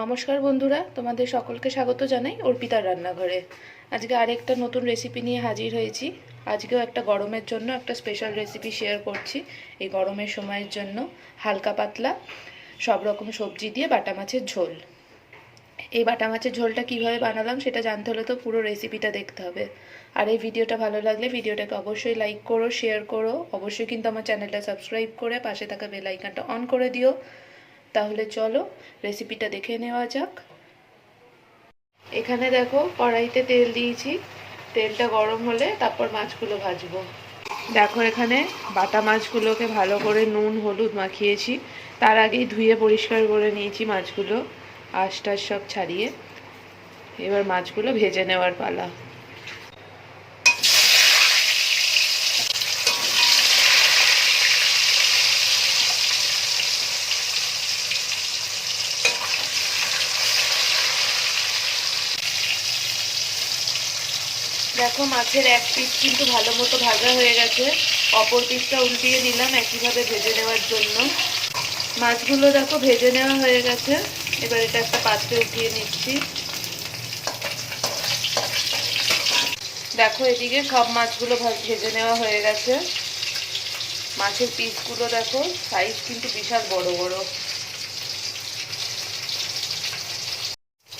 নমস্কার বন্ধুরা, তোমাদের সকলকে স্বাগত জানাই অর্পিতার রান্নাঘরে। আজকে আরেকটা নতুন রেসিপি নিয়ে হাজির হয়েছি। আজকেও একটা গরমের জন্য একটা স্পেশাল রেসিপি শেয়ার করছি এই গরমের সময়ের জন্য। হালকা পাতলা, সব রকম সবজি দিয়ে বাটা মাছের ঝোল। এই বাটা মাছের ঝোলটা কীভাবে বানালাম সেটা জানতে হলে তো পুরো রেসিপিটা দেখতে হবে। আর এই ভিডিওটা ভালো লাগলে ভিডিওটাকে অবশ্যই লাইক করো শেয়ার করো। অবশ্যই কিন্তু আমার চ্যানেলটা সাবস্ক্রাইব করে পাশে থাকা বেল আইকনটা অন করে দিও। তাহলে চলো রেসিপিটা দেখে নেওয়া যাক। এখানে দেখো কড়াইতে তেল দিয়েছি। তেলটা গরম হলে তারপর মাছগুলো ভাজবো। দেখো এখানে বাটা মাছগুলোকে ভালো করে নুন, হলুদ মাখিয়েছি। তার আগেই ধুয়ে পরিষ্কার করে নিয়েছি মাছগুলো। আশ টাশ সব ছাড়িয়ে। এবার মাছগুলো ভেজে নেওয়ার পালা। দেখো মাছের এক পিস কিন্তু ভালো মতো ভাজা হয়ে গেছে। অপর পিসটা উল্টিয়ে নিলাম একইভাবে ভেজে নেওয়ার জন্য। মাছগুলো দেখো ভেজে নেওয়া হয়ে গেছে। এবার এটা একটা পাত্রে উঠিয়ে নিচ্ছি। দেখো এদিকে সব মাছগুলো ভেজে নেওয়া হয়ে গেছে। মাছের পিসগুলো দেখো সাইজ কিন্তু বিশাল বড় বড়।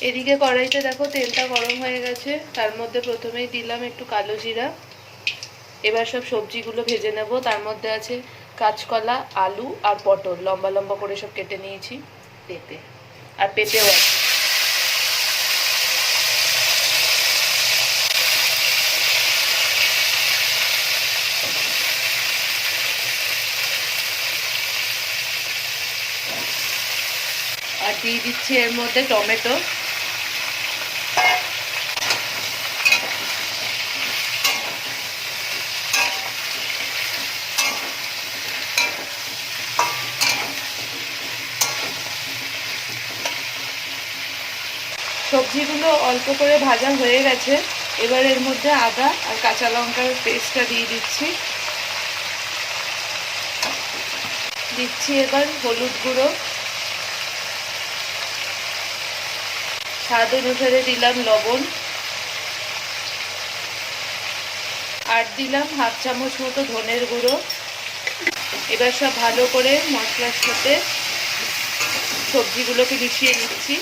এদিকে কড়াইতে দেখো তেলটা গরম হয়ে গেছে। তার মধ্যে প্রথমেই দিলাম একটু কালো জিরা। এবার সব সবজিগুলো ভেজে নেব। তার মধ্যে আছে কাঁচকলা, আলু আর পটল। লম্বা লম্বা করে সব কেটে নিয়েছি পেঁপে আর পেঁপেও আছে। আর দিয়ে দিচ্ছি এর মধ্যে টমেটো। সবজিগুলো অল্প করে ভাজা হয়ে গেছে। এবার এর মধ্যে আদা আর কাঁচা লঙ্কার পেস্টটা দিয়ে দিচ্ছি। দিচ্ছি এবার হলুদ গুঁড়ো। স্বাদ অনুসারে দিলাম লবণ। আর দিলাম হাফ চামচ মতো ধনের গুঁড়ো। এবার সব ভালো করে মশলার সাথে সবজিগুলোকে মিশিয়ে নিচ্ছি।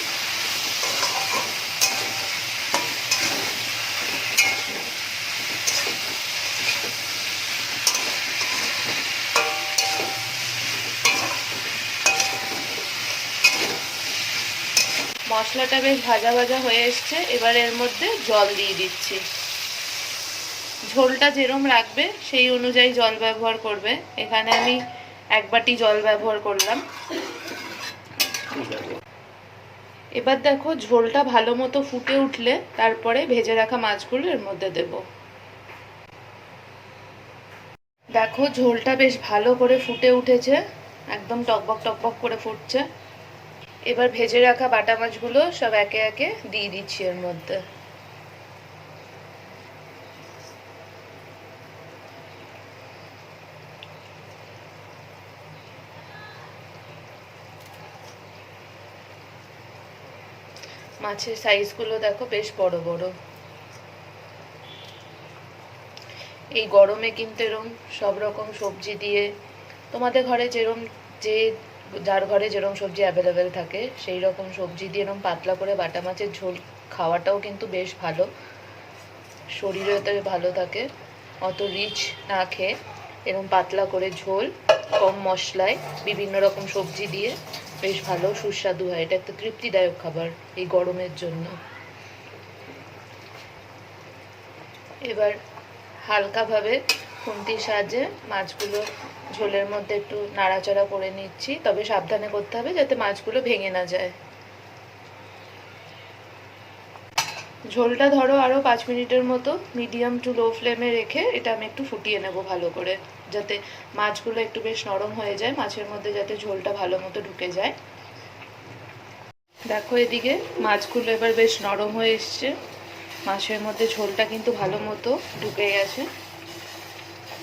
মশলাটা বেশ ভাজা ভাজা হয়ে এসছে। এবার এর মধ্যে জল দিয়ে দিচ্ছি। ঝোলটা যেরম রাখবে সেই অনুযায়ী জল ব্যবহার করবে। এখানে আমি এক বাটি জল ব্যবহার করলাম। এবার দেখো, ঝোলটা ভালো মতো ফুটে উঠলে তারপরে ভেজে রাখা মাছগুলো এর মধ্যে দেব। দেখো, ঝোলটা বেশ ভালো করে ফুটে উঠেছে। একদম টকবক টকবক করে ফুটছে। এবার ভেজে রাখা বাটা মাছগুলো সব একে একে দিয়ে দিচ্ছি এর মধ্যে। মাছের সাইজগুলো দেখো বেশ বড় বড়। এই গরমে কিন্তু এরম সব রকম সবজি দিয়ে তোমাদের ঘরে যেরম যে যার ঘরে যেরকম সবজি অ্যাভেলেবেল থাকে সেই রকম সবজি দিয়ে এরকম পাতলা করে বাটা মাছের ঝোল খাওয়াটাও কিন্তু বেশ ভালো। শরীরে তো ভালো থাকে। অত রিচ না খেয়ে এরকম পাতলা করে ঝোল, কম মশলায় বিভিন্ন রকম সবজি দিয়ে বেশ ভালো, সুস্বাদু হয়। এটা একটা তৃপ্তিদায়ক খাবার এই গরমের জন্য। এবার হালকাভাবে খুন্তির সাহায্যে মাছগুলো ঝোলের মধ্যে একটু নাড়াচাড়া করে নিচ্ছি। তবে সাবধানে করতে হবে যাতে মাছগুলো ভেঙে না যায়। ঝোলটা ধরো আরও পাঁচ মিনিটের মতো মিডিয়াম টু লো ফ্লেমে রেখে এটা আমি একটু ফুটিয়ে নেব ভালো করে, যাতে মাছগুলো একটু বেশ নরম হয়ে যায়, মাছের মধ্যে যাতে ঝোলটা ভালো মতো ঢুকে যায়। দেখো এদিকে মাছগুলো এবার বেশ নরম হয়ে এসছে। মাছের মধ্যে ঝোলটা কিন্তু ভালো মতো ঢুকে গেছে।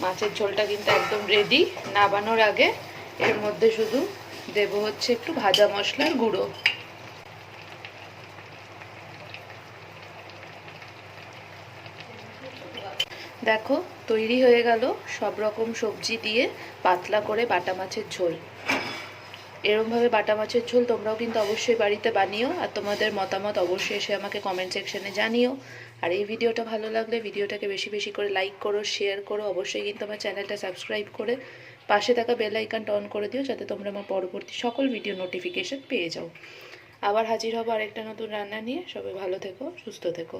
মাছের ঝোলটা কিন্তু একদম রেডি নাবানোর আগে। এর মধ্যে শুধু দেব হচ্ছে একটু ভাজা মশলার গুঁড়ো। দেখো, তৈরি হয়ে গেল সব রকম সবজি দিয়ে পাতলা করে বাটা মাছের ঝোল। এরমভাবে বাটা মাছের ঝোল তোমরাও কিন্তু অবশ্যই বাড়িতে বানিও আর তোমাদের মতামত অবশ্যই এসে আমাকে কমেন্ট সেকশনে জানিও। আর এই ভিডিওটা ভালো লাগলে ভিডিওটাকে বেশি বেশি করে লাইক করো শেয়ার করো, অবশ্যই কিন্তু আমার চ্যানেলটা সাবস্ক্রাইব করে পাশে থাকা বেল আইকনটা অন করে দিও যাতে তোমরা আমার পরবর্তী সকল ভিডিও নোটিফিকেশন পেয়ে যাও। আবার হাজির হব আরেকটা নতুন রান্না নিয়ে। সবাই ভালো থেকো, সুস্থ থেকো।